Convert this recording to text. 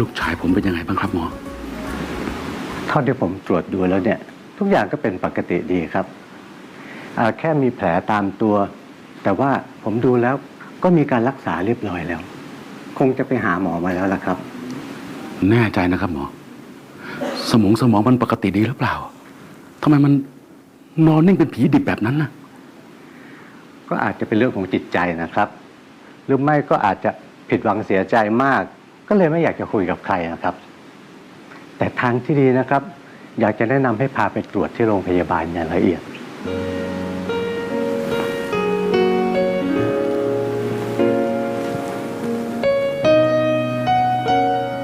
ลูกชายผมเป็นยังไงบ้างครับหมอ เท่าที่ผมตรวจดูแล้วเนี่ย ทุกอย่างก็เป็นปกติดีครับอ่าแค่มีแผลตามตัว แต่ว่าผมดูแล้วก็มีการรักษาเรียบร้อยแล้ว คงจะไปหาหมอมาแล้วล่ะครับ แน่ใจนะครับหมอ สมองสมองมันปกติดีหรือเปล่าทำไมมันนอนนิ่งเป็นผีดิบแบบนั้นนะก็อาจจะเป็นเรื่องของจิตใจนะครับ หรือไม่ก็อาจจะผิดหวังเสียใจมาก ก็เลยไม่อยากจะคุยกับใครนะครับ แต่ทางที่ดีนะครับ อยากจะแนะนำให้พาไปตรวจที่โรงพยาบาลอย่างละเอียด